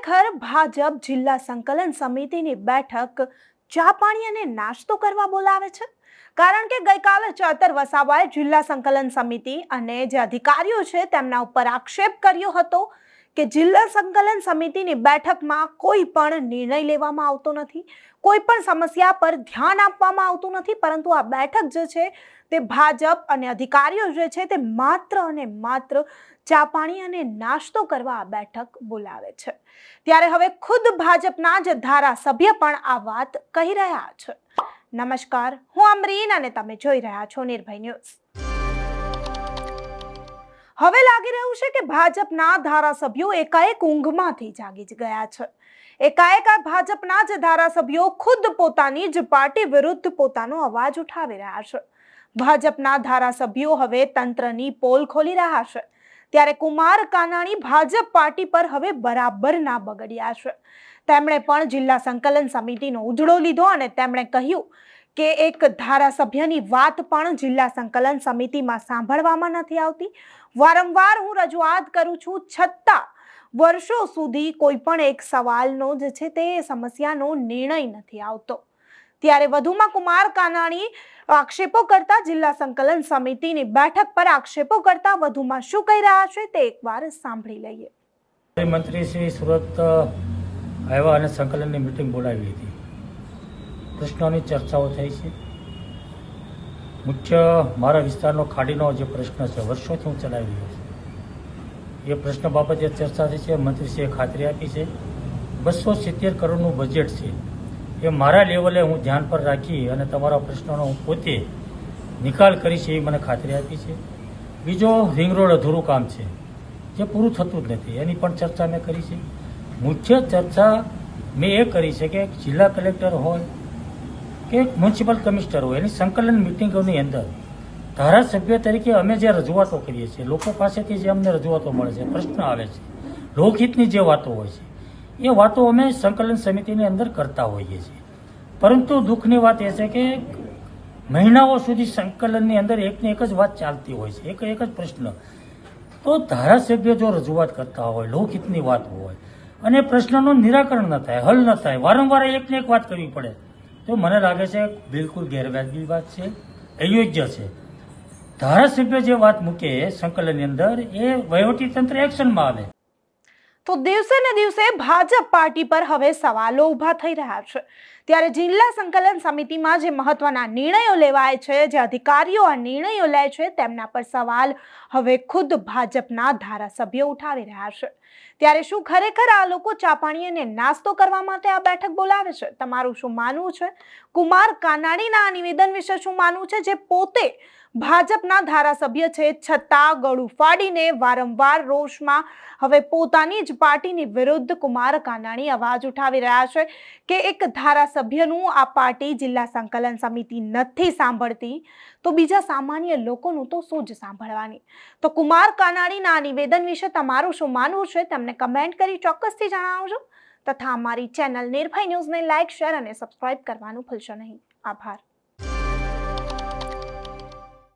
ખરેખર ભાજપ જિલ્લા સંકલન સમિતિની બેઠક ચા પાણી અને નાસ્તો કરવા બોલાવે છે? કારણ કે ગઈકાલે ચેતર વસાવાએ જિલ્લા સંકલન સમિતિ અને જે અધિકારીઓ છે તેમના ઉપર આક્ષેપ કર્યો હતો કે જિલ્લા સંકલન સમિતિની બેઠકમાં કોઈ પણ નિર્ણય લેવામાં આવતો નથી, કોઈ પણ સમસ્યા પર ધ્યાન આપવામાં આવતું નથી, પરંતુ આ બેઠક જે છે તે ભાજપ અને અધિકારીઓ જે છે તે માત્ર અને માત્ર ચા પાણી અને નાસ્તો કરવા આ બેઠક બોલાવે છે. ત્યારે હવે ખુદ ભાજપના જ ધારાસભ્ય પણ આ વાત કહી રહ્યા છે. નમસ્કાર, હું અમરીન અને તમે જોઈ રહ્યા છો નિર્ભય ન્યૂઝ. હવે લાગી રહ્યું છે કે ભાજપના ધારાસભ્યો એકાએક ઊંઘમાંથી જાગી જ ગયા છે. એકાએક ભાજપના જ ધારાસભ્યો ખુદ પોતાની જ પાર્ટી વિરુદ્ધ પોતાનો અવાજ ઉઠાવી રહ્યા છે. ભાજપના ધારાસભ્યો હવે તંત્રની પોલ ખોલી રહ્યા છે. ત્યારે કુમાર કાનાણી ભાજપ પાર્ટી પર હવે બરાબર ના બગડ્યા છે. તેમણે પણ જિલ્લા સંકલન સમિતિનો ઉજળો લીધો અને તેમણે કહ્યું કે એક ધારાસભ્યની વાત પણ જિલ્લા સંકલન સમિતિમાં સાંભળવામાં નથી આવતી. વારંવાર હું રજૂઆત કરું છું, છતાં વર્ષો સુધી કોઈ પણ એક સવાલનો જે છે તે સમસ્યાનો નિર્ણય નથી આવતો. ત્યારે વધુમાં કુમાર કાનાણી આક્ષેપો કરતા જિલ્લા સંકલન સમિતિની બેઠક પર આક્ષેપો કરતા વધુમાં શું કહી રહ્યા છે તે એકવાર સાંભળી લઈએ. મંત્રી શ્રી સુરત આવ્યા અને સંકલનની મિટિંગ બોલાવી હતી. પ્રશ્નોની ચર્ચાઓ થઈ છે. મુખ્ય મારા વિસ્તારનો ખાડીનો જે પ્રશ્ન છે, વર્ષોથી હું ચલાવી રહ્યો છું. એ પ્રશ્ન બાબતે ચર્ચા થઈ છે. મંત્રીશ્રીએ ખાતરી આપી છે. બસો સિત્તેર કરોડનું બજેટ છે. એ મારા લેવલે હું ધ્યાન પર રાખી અને તમારા પ્રશ્નોનો હું પોતે નિકાલ કરીશ એવી મને ખાતરી આપી છે. બીજો રિંગ રોડ અધૂરું કામ છે, જે પૂરું થતું જ નથી. એની પણ ચર્ચા મેં કરી છે. મુખ્ય ચર્ચા મેં એ કરી છે કે જિલ્લા કલેક્ટર હોય કે મ્યુનિસિપલ કમિશનર હોય, એની સંકલન મિટિંગોની અંદર ધારાસભ્ય તરીકે અમે જે રજૂઆતો કરીએ છીએ, લોકો પાસેથી જે અમને રજૂઆતો મળે છે, પ્રશ્ન આવે છે, લોકહિતની જે વાતો હોય છે એ વાતો અમે સંકલન સમિતિની અંદર કરતા હોઈએ છીએ. પરંતુ દુઃખની વાત એ છે કે મહિનાઓ સુધી સંકલનની અંદર એકને એક જ વાત ચાલતી હોય છે, એક એક જ પ્રશ્ન. તો ધારાસભ્ય જો રજૂઆત કરતા હોય લોકહિતની વાત હોય, અને પ્રશ્નનું નિરાકરણ ન થાય, હલ ન થાય, વારંવાર એકને એક વાત કરવી પડે, તો મને લાગે છે બિલકુલ ગેરવાજબી વાત છે, અયોગ્ય છે. ધારાસભ્ય જે વાત મૂકે સંકલનની અંદર, એ વહીવટીતંત્ર એક્શનમાં આવે. તો દિવસે ને દિવસે ભાજપ પાર્ટી પર હવે સવાલો ઊભા થઈ રહ્યા છે. ત્યારે જિલ્લા સંકલન સમિતિમાં જે મહત્વના નિર્ણયો લેવાય છે, જે અધિકારીઓ આ નિર્ણયો લે છે, તેમના પર સવાલ હવે ખુદ ભાજપના ધારાસભ્યો ઉઠાવી રહ્યા છે. ત્યારે શું ખરેખર આ લોકો ચા પાણી નાસ્તો કરવા માટે આ બેઠક બોલાવે છે? તમારું શું માનવું છે? કુમાર કાનાણીના આ નિવેદન વિશે શું માનવું છે? જે પોતે ભાજપના ધારાસભ્ય છે, છતાં ગળું ફાડીને વારંવાર રોષમાં હવે પોતાની જ પાર્ટીની વિરુદ્ધ કુમાર કાનાણી અવાજ ઉઠાવી રહ્યા છે કે એક ધારાસભ્યનું આ પાર્ટી જિલ્લા સંકલન સમિતિ નથી સાંભળતી, તો બીજા સામાન્ય લોકોનું તો શું જ સાંભળવાની? તો કુમાર કાનાણીના નિવેદન વિશે તમારું શું માનવું છે? તમને કમેન્ટ કરી ચોક્કસથી જણાવજો. તથા અમારી ચેનલ નિર્ભય ન્યૂઝને લાઇક શેર અને સબસ્ક્રાઇબ કરવાનું ભૂલશો નહીં. આભાર.